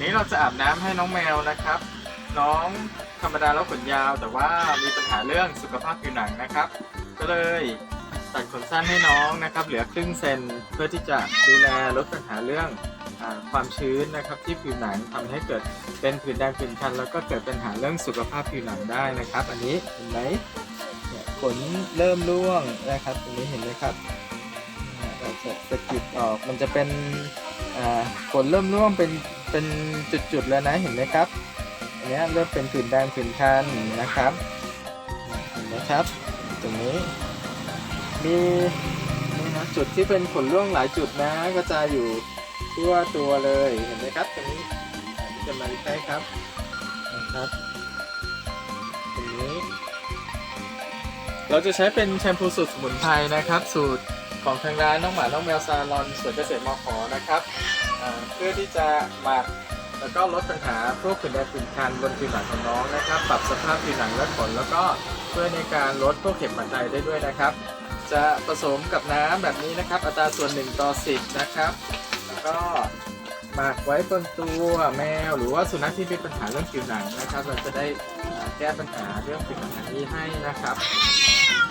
นี้เราจะอาบน้ำให้น้องแมวนะครับ น้องธรรมดาแล้วขนยาว แต่ว่ามีปัญหาเรื่องสุขภาพผิวหนังนะครับ ก็เลยตัดขนสั้นให้น้องนะครับ เหลือครึ่งเซนเพื่อที่จะดูแลลดปัญหาเรื่องอความชื้นนะครับที่ผิวหนังทำให้เกิดเป็นผื่นแดงผื่นคันแล้วก็เกิดปัญหาเรื่องสุขภาพผิวหนังได้นะครับ อันนี้เห็นไหมขนเริ่มร่วงนะครับตรงนี้เห็นไหมครับเราจะสะกิดออกมันจะเป็นขนเริ่มร่วงเป็น เป็นจุดๆแล้วนะเห็นไหมครับอันนี้เริ่มเป็นผื่นแดงผื่นคันนะครับเห็นไหมครับ ตรงนี้ มีนี่นะจุดที่เป็นขนร่วงหลายจุดนะก็จะอยู่ทั่วตัวเลยเห็นไหมครับ ตรงนี้อ่จะมาใกล้ครับนะครับตรงนี้ เราจะใช้เป็นแชมพูสูตรสมุนไพรนะครับ สูตร ของทางร้านน้องหมา น้องแมวซาลอนสวนเกษตรมขนะครับเพื่อที่จะหมักแล้วก็ลดปัญหาพวกผื่นแดงผื่นคันบนผิวหนังของน้องนะครับ ปรับสภาพผิวหนังและขนแล้วก็ช่วยในการลดพวกเข็มหมันไดได้ด้วยนะครับ จะผสมกับน้ำแบบนี้นะครับ อัตราส่วน1ต่อ10นะครับแล้วก็หมักไว้บนตัวแมวหรือว่าสุนัขที่มีปัญหาเรื่องผิวหนังนะครับ เราจะได้แก้ปัญหาเรื่องผิวหนังอันนี้ให้นะครับ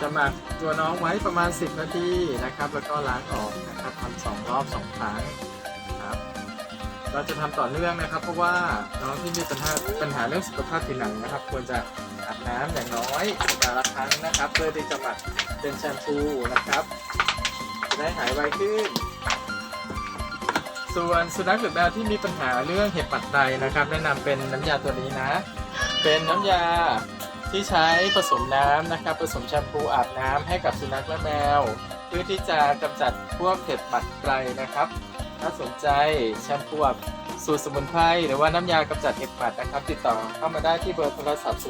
จะหมักตัวน้องไว้ประมาณ 10 นาทีนะครับ แล้วก็ล้างออกนะครับทำสองรอบสองครั้งครับ เราจะทำต่อเนื่องนะครับ เพราะว่าน้องที่มีปัญหาปัญหาเรื่องสุขภาพผิวหนังนะครับ ควรจะอาบน้ำอย่างน้อยสัปดาห์ละครั้งนะครับ เพื่อที่จะหมักเป็นแชมพูนะครับจะได้หายไวขึ้น ส่วนสุนัขหรือแมวที่มีปัญหาเรื่องเห็บปัดไดนะครับ แนะนำเป็นน้ำยาตัวนี้นะ เป็นน้ำยา ที่ใช้ผสมน้ำนะครับ ผสมแชมพูอาบน้ำให้กับสุนัขและแมว เพื่อที่จะกำจัดพวกเห็บปัดไดนะครับ ถ้าสนใจแชมพูแบบสูตรสมุนไพรหรือว่าน้ำยากำจัดเห็บหมัดนะครับ ติดต่อเข้ามาได้ที่เบอร์โทรศัพท์ 086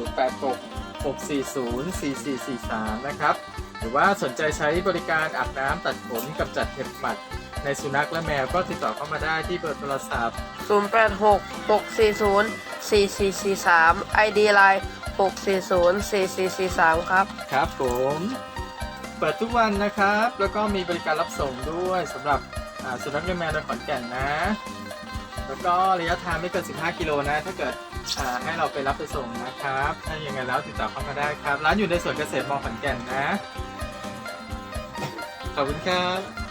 640 4443 นะครับ หรือว่าสนใจใช้บริการอาบน้ำตัดขนกำจัดเห็บหมัดในสุนัขและแมวก็ติดต่อเข้ามาได้ที่เบอร์โทรศัพท์ 086 640 4443 ID Line 640 4443 ครับ ครับผม เปิดทุกวันนะครับ แล้วก็มีบริการรับส่งด้วยสำหรับอ่าสุนัขและแมวในขอนแก่นนะ แล้วก็ระยะทางไม่เกิน 15 กิโลนะ ถ้าเกิดอ่าให้เราไปรับไปส่งนะครับ ถ้าอย่างไงแล้วติดต่อเข้ามาได้ครับ ร้านอยู่ในสวนเกษตรมอขอนแก่นนะ ขอบคุณครับ